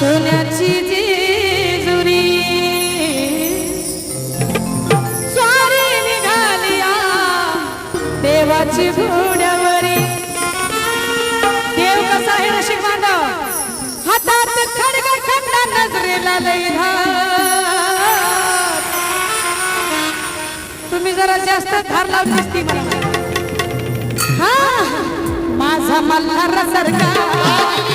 सोन्याची जेजुरी स्वारी निघालिया देवाची घोड्यावरी. देव कसा आहे रशिक बांधव? हातात खडग खंडा नजरेला तुम्ही जरा जास्त धार लावली असती हा माझा मल्हार सरकार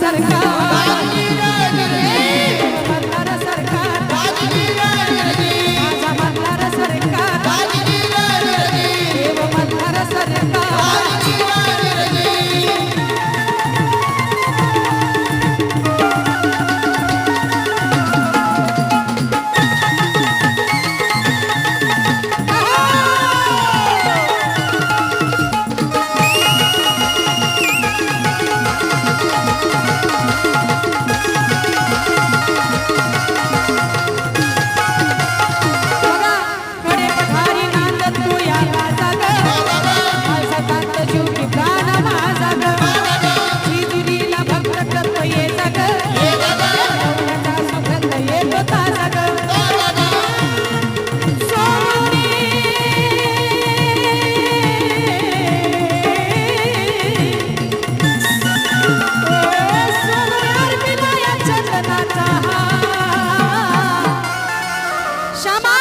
सरकार श्यामा!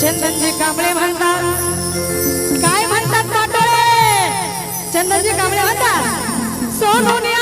चंदनजी कांबळे म्हणतात. काय म्हणतात चंदनजी कांबळे म्हणतात सोनूने